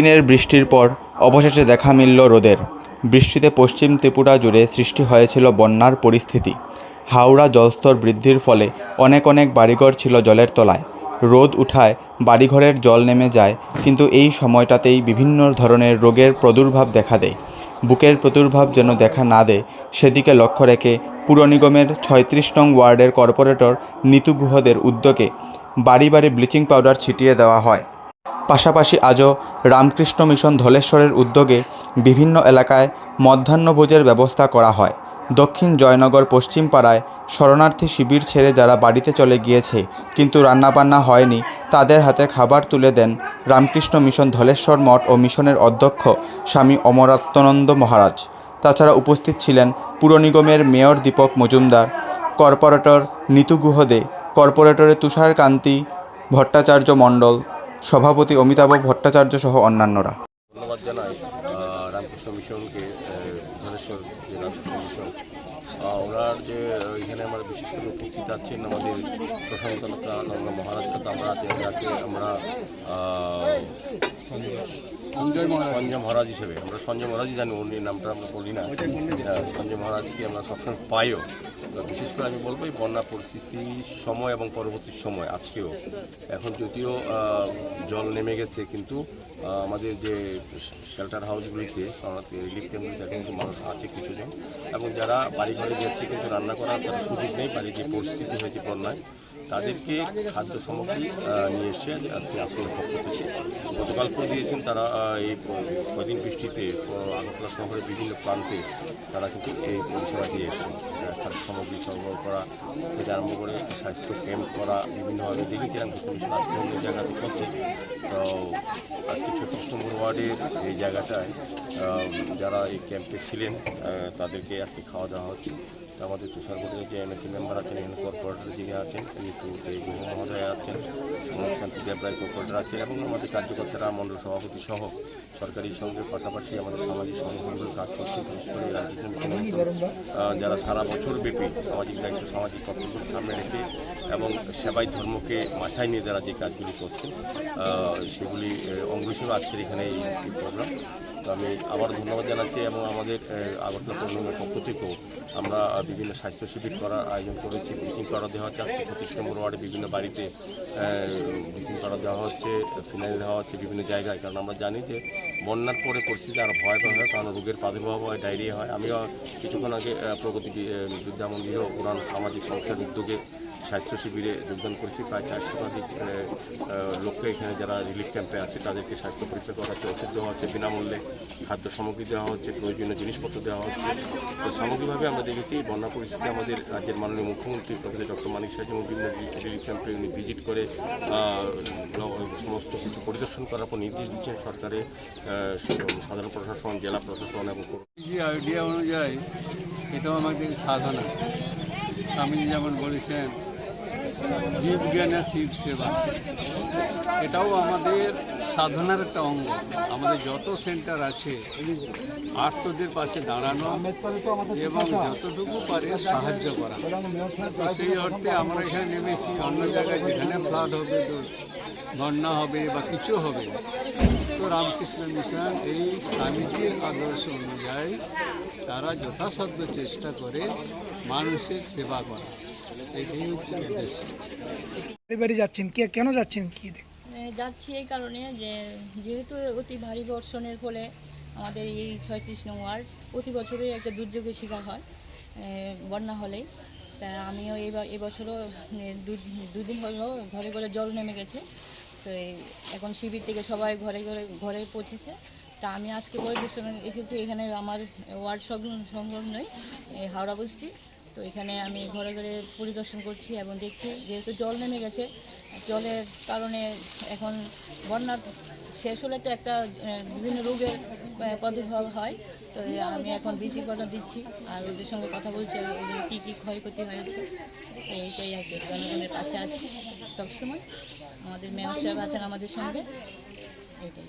দিনের বৃষ্টির পর অবশেষে দেখা মিলল রোদের। বৃষ্টিতে পশ্চিম ত্রিপুরা জুড়ে সৃষ্টি হয়েছিল বন্যার পরিস্থিতি। হাওড়া জলস্তর বৃদ্ধির ফলে অনেক অনেক বাড়িঘর ছিল জলের তলায়। রোদ উঠায় বাড়িঘরের জল নেমে যায়, কিন্তু এই সময়টাতেই বিভিন্ন ধরনের রোগের প্রাদুর্ভাব দেখা দেয়। বুকের প্রাদুর্ভাব যেন দেখা না দেয়, সেদিকে লক্ষ্য রেখে পুর নিগমের ছয়ত্রিশ নং ওয়ার্ডের কর্পোরেটর নিতু গুহদের উদ্যোগে বাড়ি বাড়ি ব্লিচিং পাউডার ছিটিয়ে দেওয়া হয়। পাশাপাশি আজও রামকৃষ্ণ মিশন ধলেশ্বরের উদ্যোগে বিভিন্ন এলাকায় মধ্যাহ্নভোজের ব্যবস্থা করা হয়। দক্ষিণ জয়নগর পশ্চিম পাড়ায় শরণার্থী শিবির ছেড়ে যারা বাড়িতে চলে গিয়েছে, কিন্তু রান্নাবান্না হয়নি, তাদের হাতে খাবার তুলে দেন রামকৃষ্ণ মিশন ধলেশ্বর মঠ ও মিশনের অধ্যক্ষ স্বামী অমরাত্মানন্দ মহারাজ। তাছাড়া উপস্থিত ছিলেন পুর নিগমের মেয়র দীপক মজুমদার, কর্পোরেটর নিতু গুহদে, কর্পোরেটরের তুষার কান্তি ভট্টাচার্য মণ্ডল সভাপতি অমিতাভ ভট্টাচার্য সহ অন্যান্যরা। ধন্যবাদ জানাই রামকৃষ্ণ মিশনকে ধনেশ্বর যে রামকৃষ্ণ মিশন। ওনার যে এখানে আমরা বিশেষ করে উপস্থিত আছেন, আমাদের প্রশান্ত নন্দ মহারাজ কথা আমরা যাকে আমরা সঞ্জয় মহারাজ। হিসেবে। আমরা সঞ্জয় মহারাজই জানি উনি নামটা আমরা বলি না। হ্যাঁ, সঞ্জয় মহারাজকে আমরা সবসময় পাইও। বিশেষ করে আমি বলব এই বন্যা পরিস্থিতির সময় এবং পরবর্তী সময় আজকেও। এখন যদিও জল নেমে গেছে কিন্তু আমাদের যে শেল্টার হাউসগুলিতে রিলিফ ক্যাম্পগুলিতে এখন কিন্তু মানুষ আছে কিছুজন। এবং যারা বাড়ি ঘরে গেছে কিন্তু রান্না করার তার সুযোগ নেই বাড়ির যে পরিস্থিতি হয়েছে বন্যায়। তাদেরকে খাদ্য সামগ্রী নিয়ে এসে আজকে আসলে পক্ষ থেকে গতকালকেও দিয়েছেন তারা এই কদিন বৃষ্টিতে আগরতলা শহরের বিভিন্ন প্রান্তে তারা কিন্তু এই পরিষেবা দিয়ে এসেছেন। খাদ্য সামগ্রী সরবরাহ করা থেকে আরম্ভ করে স্বাস্থ্য ক্যাম্প করা, বিভিন্নভাবে দেখেছিলাম কমিশন আজকে অন্য জায়গাতে করছে। তো আজকে ছত্রিশ নম্বর ওয়ার্ডের এই জায়গাটায় যারা এই ক্যাম্পে ছিলেন তাদেরকে আজকে খাওয়া দাওয়া হচ্ছে। আমাদের তুষারগড়ের যে এমএসি মেম্বার আছেন, এখানে কর্পোরেটর যিনি আছেন ঋতু মহোদয় আছেন মনোজকান্তি দেবরায় কর্পোরেটর আছেন এবং আমাদের কার্যকর্তারা মণ্ডল সভাপতি সহ সরকারি সঙ্গে পাশাপাশি আমাদের সামাজিক সংগঠনগুলো কাজ করছে, বিশেষ করে যারা সারা বছর ব্যাপী সামাজিক দায়িত্ব, সামাজিক কর্তব্য সামনে রেখে এবং সেবাই ধর্মকে মাথায় নিয়ে যারা যে কাজগুলি করছেন সেগুলি অঙ্গ হিসেবে আজকের এখানে এই প্রোগ্রাম আমি আবার ধন্যবাদ জানাচ্ছি এবং আমাদের আগরতলা পৌরনিগমের পক্ষ থেকেও আমরা বিভিন্ন স্বাস্থ্য শিবির করার আয়োজন করেছি ব্লিচিং পাউডার দেওয়া হচ্ছে, আজকে পঁচিশ নম্বর ওয়ার্ডে বিভিন্ন বাড়িতে ব্লিচিং পাউডার দেওয়া হচ্ছে ফিনাইল দেওয়া হচ্ছে বিভিন্ন জায়গায়। কারণ আমরা জানি যে বন্যার পরে পরিস্থিতি আরও ভয়াবহ হয়, কারণ রোগের প্রাদুর্ভাব হয়, ডায়রিয়া হয়। আমিও কিছুক্ষণ আগে প্রগতি বিদ্যামন্দির ও পুরাণ সামাজিক সংস্থার উদ্যোগে স্বাস্থ্য শিবিরে যোগদান করেছি প্রায় চারশো শতাধিক আহ, আহ, লোককে এখানে যারা রিলিফ ক্যাম্পে আছে তাদেরকে স্বাস্থ্য পরীক্ষা করা হচ্ছে ওষুধ দেওয়া হচ্ছে বিনামূল্যে খাদ্য সামগ্রী দেওয়া হচ্ছে প্রয়োজনীয় জিনিসপত্র দেওয়া হচ্ছে। তো সামগ্রিকভাবে আমরা দেখেছি বন্যা পরিস্থিতি আমাদের রাজ্যের মাননীয় মুখ্যমন্ত্রী প্রফেসর ডক্টর মানিক সাহেব এবং বিভিন্ন রিলিফ ক্যাম্পে উনি ভিজিট করে সমস্ত কিছু পরিদর্শন করার পর নির্দেশ দিচ্ছেন সরকারের সাধারণ প্রশাসন জেলা প্রশাসন এবং আইডিয়া অনুযায়ী এটাও আমাদের সাধনা। স্বামীজি যেমন বলেছেন জীব জ্ঞানের শিব সেবা। এটাও আমাদের সাধনার একটা অঙ্গ। আমাদের যত সেন্টার আছে, আর্তদের পাশে দাঁড়ানো এবং যতটুকু পারে সাহায্য করা। তো সেই অর্থে আমরা এখানে নেমেছি, অন্য জায়গায় যেখানে ফ্লাড হবে, তো বন্যা হবে বা কিছু হবে। তো রামকৃষ্ণ মিশন এই স্বামীজির আদর্শ অনুযায়ী তারা যথাসাধ্য চেষ্টা করে মানুষের সেবা করা। এটাই হচ্ছে উদ্দেশ্য। বাড়ি বাড়ি যাচ্ছেন? কে কেন যাচ্ছেন? কি যাচ্ছি এই কারণে যে যেহেতু অতি ভারী বর্ষণের ফলে আমাদের এই ছয়ত্রিশ নং ওয়ার্ড প্রতি বছরই একটা দুর্যোগের শিকার হয় বন্যা হলেই। তা আমিও এই এবছরও দুদিন হলো ঘরে ঘরে জল নেমে গেছে। তো এখন শিবির থেকে সবাই ঘরে ঘরে ঘরে পৌঁছেছে। তা আমি আজকে পরিদর্শনে এসেছি এখানে আমার ওয়ার্ড সংলগ্ন সংলগ্নই এই হাওড়া বস্তি। তো এখানে আমি ঘরে ঘরে পরিদর্শন করছি এবং দেখছি, যেহেতু জল নেমে গেছে, জলের কারণে এখন বন্যার শেষ হলে তো একটা বিভিন্ন রোগের প্রাদুর্ভাব হয়। তো আমি এখন বেশি কথা দিচ্ছি, আর ওদের সঙ্গে কথা বলছি ওদের কী কী ক্ষয়ক্ষতি হয়েছে। এইটাই আর কি, জনগণের পাশে আছি সবসময়। আমাদের মেয়র সাহেব আছেন আমাদের সঙ্গে। এইটাই।